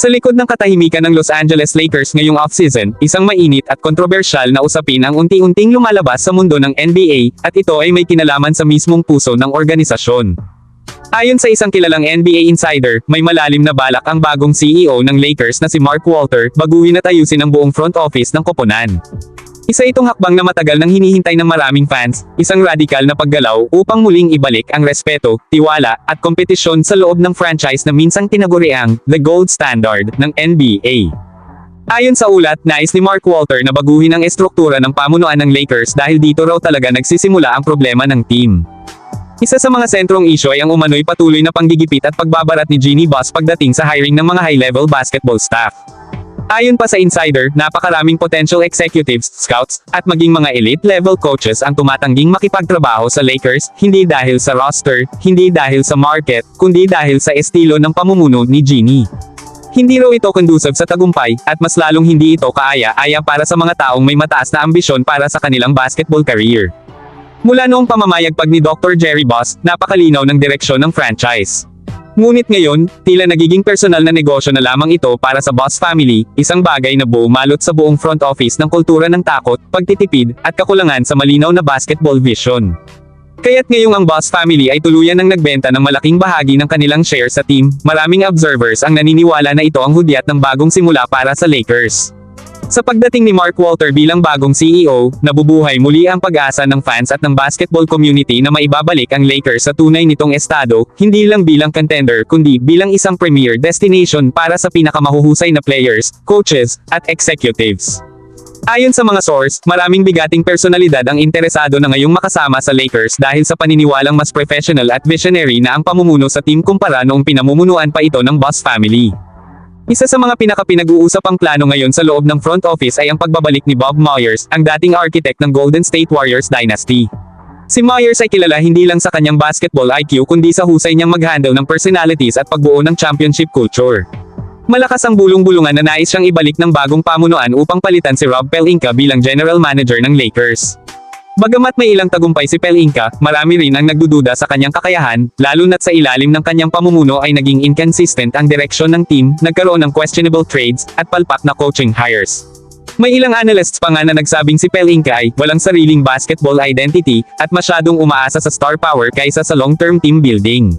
Sa likod ng katahimikan ng Los Angeles Lakers ngayong offseason, isang mainit at kontrobersyal na usapin ang unti-unting lumalabas sa mundo ng NBA, at ito ay may kinalaman sa mismong puso ng organisasyon. Ayon sa isang kilalang NBA insider, may malalim na balak ang bagong CEO ng Lakers na si Mark Walter, baguhin at ayusin ang buong front office ng koponan. Isa itong hakbang na matagal nang hinihintay ng maraming fans, isang radikal na paggalaw upang muling ibalik ang respeto, tiwala, at kompetisyon sa loob ng franchise na minsang tinaguriang the gold standard ng NBA. Ayon sa ulat, nais ni Mark Walter na baguhin ang estruktura ng pamunuan ng Lakers dahil dito raw talaga nagsisimula ang problema ng team. Isa sa mga sentrong isyo ay ang umano'y patuloy na panggigipit at pagbabarat ni Jeannie Buss pagdating sa hiring ng mga high-level basketball staff. Ayon pa sa insider, napakaraming potential executives, scouts, at maging mga elite-level coaches ang tumatangging makipagtrabaho sa Lakers, hindi dahil sa roster, hindi dahil sa market, kundi dahil sa estilo ng pamumuno ni Jeannie. Hindi raw ito conducive sa tagumpay, at mas lalong hindi ito kaaya-aya para sa mga taong may mataas na ambisyon para sa kanilang basketball career. Mula noong pamamayagpag ni Dr. Jerry Boss, napakalinaw ng direksyon ng franchise. Ngunit ngayon, tila nagiging personal na negosyo na lamang ito para sa Boss family, isang bagay na buo malot sa buong front office ng kultura ng takot, pagtitipid, at kakulangan sa malinaw na basketball vision. Kaya't ngayong ang Boss family ay tuluyan ng nagbenta ng malaking bahagi ng kanilang share sa team, maraming observers ang naniniwala na ito ang hudyat ng bagong simula para sa Lakers. Sa pagdating ni Mark Walter bilang bagong CEO, nabubuhay muli ang pag-asa ng fans at ng basketball community na maibabalik ang Lakers sa tunay nitong estado, hindi lang bilang contender kundi bilang isang premier destination para sa pinakamahuhusay na players, coaches, at executives. Ayon sa mga source, maraming bigating personalidad ang interesado na ngayong makasama sa Lakers dahil sa paniniwalang mas professional at visionary na ang pamumuno sa team kumpara noong pinamumunuan pa ito ng Boss family. Isa sa mga pinaka-pinag-uusapang plano ngayon sa loob ng front office ay ang pagbabalik ni Bob Myers, ang dating architect ng Golden State Warriors dynasty. Si Myers ay kilala hindi lang sa kanyang basketball IQ kundi sa husay niyang mag-handle ng personalities at pagbuo ng championship culture. Malakas ang bulong-bulungan na nais siyang ibalik ng bagong pamunuan upang palitan si Rob Pelinka bilang general manager ng Lakers. Bagamat may ilang tagumpay si Pelinka, marami rin ang nagdududa sa kanyang kakayahan, lalo na't sa ilalim ng kanyang pamumuno ay naging inconsistent ang direksyon ng team, nagkaroon ng questionable trades, at palpak na coaching hires. May ilang analysts pa nga na nagsabing si Pelinka ay walang sariling basketball identity, at masyadong umaasa sa star power kaysa sa long-term team building.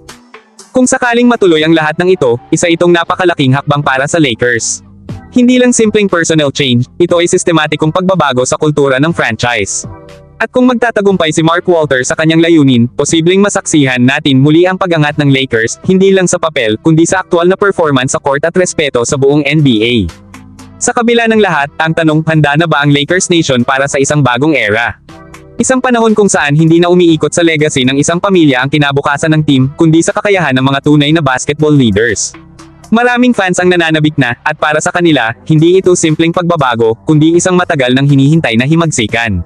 Kung sakaling matuloy ang lahat ng ito, isa itong napakalaking hakbang para sa Lakers. Hindi lang simpleng personnel change, ito ay sistematikong pagbabago sa kultura ng franchise. At kung magtatagumpay si Mark Walter sa kanyang layunin, posibleng masaksihan natin muli ang pagangat ng Lakers, hindi lang sa papel, kundi sa aktual na performance sa court at respeto sa buong NBA. Sa kabila ng lahat, ang tanong, handa na ba ang Lakers Nation para sa isang bagong era? Isang panahon kung saan hindi na umiikot sa legacy ng isang pamilya ang kinabukasan ng team, kundi sa kakayahan ng mga tunay na basketball leaders. Maraming fans ang nananabik na, at para sa kanila, hindi ito simpleng pagbabago, kundi isang matagal nang hinihintay na himagsikan.